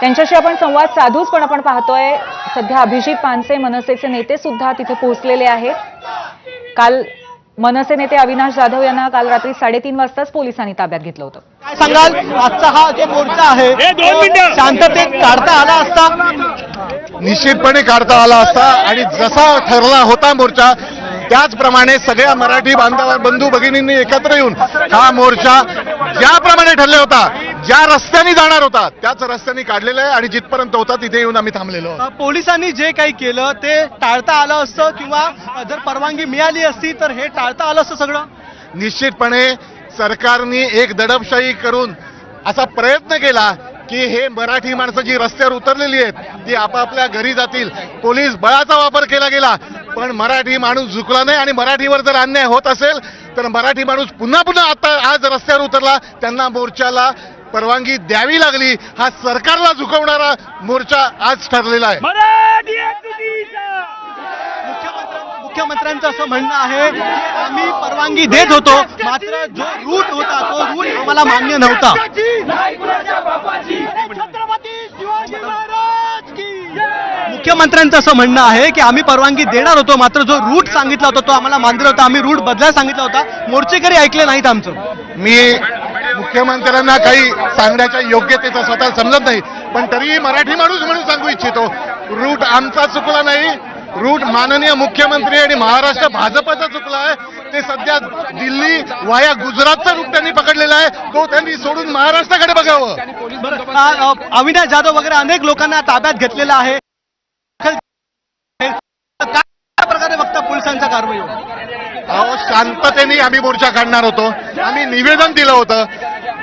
त्यांच्याशी आपण संवाद साधूच पण आपण पाहतोय. सध्या अभिजित पानसे मनसेचे नेते सुद्धा तिथे पोहोचलेले आहेत. काल मनसे नेते अविनाश जाधव यांना काल रात्री साडेतीन वाजताच पोलिसांनी ताब्यात घेतलं होतं. काय सांगाल? आजचा हा जो मोर्चा आहे तो शांततेत काढता आला असता? निश्चितपणे काढता आला असता आणि जसा ठरला होता मोर्चा त्याचप्रमाणे सगळ्या मराठी बांधव बंधू भगिनींनी एकत्र येऊन हा मोर्चा ज्याप्रमाणे ठरला होता ज्या रस्त्याने जाणार होता त्याच रस्त्याने काढलेला आहे आणि जिथपर्यंत होता तिथे येऊन आम्ही थांबलेलो पोलिसांनी जे काही केलं ते टाळता आलं असतं किंवा जर परवानगी मिळाली असती तर हे टाळता आलं असतं सगळं? निश्चितपणे सरकारने एक दडपशाही करून असा प्रयत्न केला की हे मराठी माणसं जी रस्त्यावर उतरलेली आहेत ती आपापल्या घरी जातील. पोलीस बळाचा वापर केला गेला. पण मराठी माणूस झुकला नाही आणि मराठीवर जर अन्याय होत असेल तर मराठी माणूस पुन्हा पुन्हा आता आज रस्त्यावर उतरला त्यांना मोर्चाला परवानगी द्यावी लागली हा सरकारला झुकवणारा मोर्चा आज ठरलेला आहे. मुख्यमंत्र्यां- मुख्यमंत्र्यांचं असं म्हणणं आहे की आम्ही परवानगी देत होतो मात्र जो रूट होता तो रूट आम्हाला मान्य नव्हता. मुख्यमंत्र्यांचं असं म्हणणं आहे की आम्ही परवानगी देणार होतो मात्र जो रूट सांगितला होता तो आम्हाला मान्य होता आम्ही रूट बदलायला सांगितला होता. मोर्चेकरी ऐकले नाहीत आमचं. मी मुख्यमंत्र्यांना काही सांगण्याच्या योग्यतेचा स्वतः समजत नाही. पण तरीही मराठी माणूस म्हणून सांगू इच्छितो रूट आमचा चुकला नाही रूट माननीय मुख्यमंत्री आणि महाराष्ट्र भाजपचा चुकला आहे ते सध्या दिल्ली वाया गुजरातचा रूट त्यांनी पकडलेला आहे तो त्यांनी सोडून महाराष्ट्राकडे बघावं. अविनाश जाधव वगैरे अनेक लोकांना ताब्यात घेतलेलं आहे. काय प्रकारे बघता पोलिसांच्या कारवाईवर अहो शांततेने आम्ही मोर्चा काढणार होतो. आम्ही निवेदन दिलं होतं.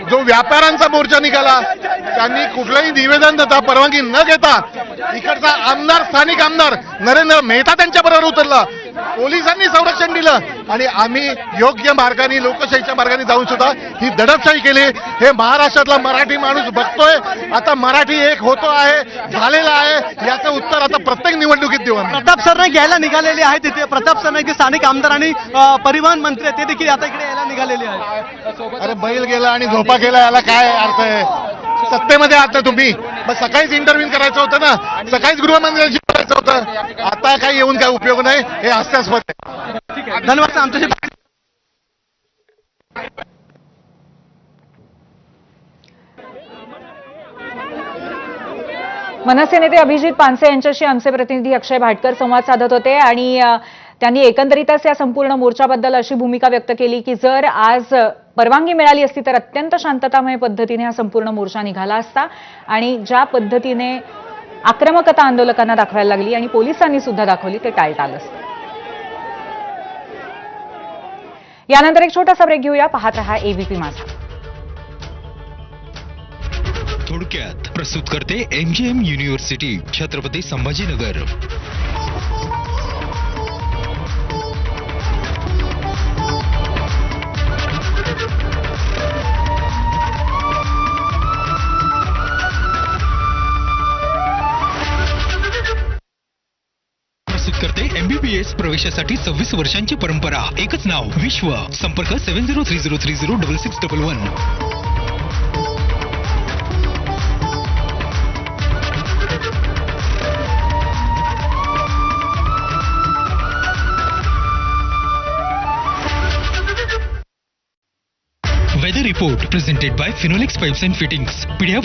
जो व्यापाऱ्यांचा मोर्चा निघाला त्यांनी कुठलंही निवेदन देता परवानगी न घेता इकडचा आमदार स्थानिक आमदार नरेंद्र मेहता त्यांच्याबरोबर उतरला. पोलिसांनी संरक्षण दिलं आणि आम्ही योग्य मार्गाने लोकशाहीच्या मार्गाने जाऊन सुद्धा ही दडपशाही केली. हे महाराष्ट्रातला मराठी माणूस बघतोय. आता मराठी एक होतो आहे झालेला आहे. याचं उत्तर आता प्रत्येक निवडणुकीत देऊ आम्ही. प्रताप सरनाईक यायला निघालेले आहेत तिथे प्रताप सरनाईक स्थानिक आमदार आणि परिवहन मंत्री ते देखील आता इकडे यायला निघालेले आहेत. अरे बैल गेला आणि झोपा गेला याला काय अर्थ आहे? सत्तेमध्ये आहात ना तुम्ही? मग सकाळीच इंटरव्ह्यू करायचं होतं ना? सकाळीच गृहमंत्र्यांशी करायचं होतं. आता काही येऊन काय उपयोग नाही. हे हास्यास्पद आहे. धन्यवाद आमच्याशी मनसे नेते अभिजित पानसे यांच्याशी आमचे प्रतिनिधी अक्षय भाटकर संवाद साधत होते आणि त्यांनी एकंदरीतच या संपूर्ण मोर्चाबद्दल अशी भूमिका व्यक्त केली की जर आज परवानगी मिळाली असती तर अत्यंत शांततामय पद्धतीने हा संपूर्ण मोर्चा निघाला असता आणि ज्या पद्धतीने आक्रमकता आंदोलकांना दाखवायला लागली आणि पोलिसांनी सुद्धा दाखवली ते टाळता आलं यानंतर एक छोटासा ब्रेक घेऊया. पाहत रहा एबीपी माझा. थोडक्यात प्रस्तुत करते एमजीएम युनिव्हर्सिटी छत्रपती संभाजीनगर. प्रवेशासाठी सव्वीस वर्षांची परंपरा. एकच नाव विश्व. संपर्क seven zero three zero three zero double six double one weather report presented by Finolex pipes and fittings PDF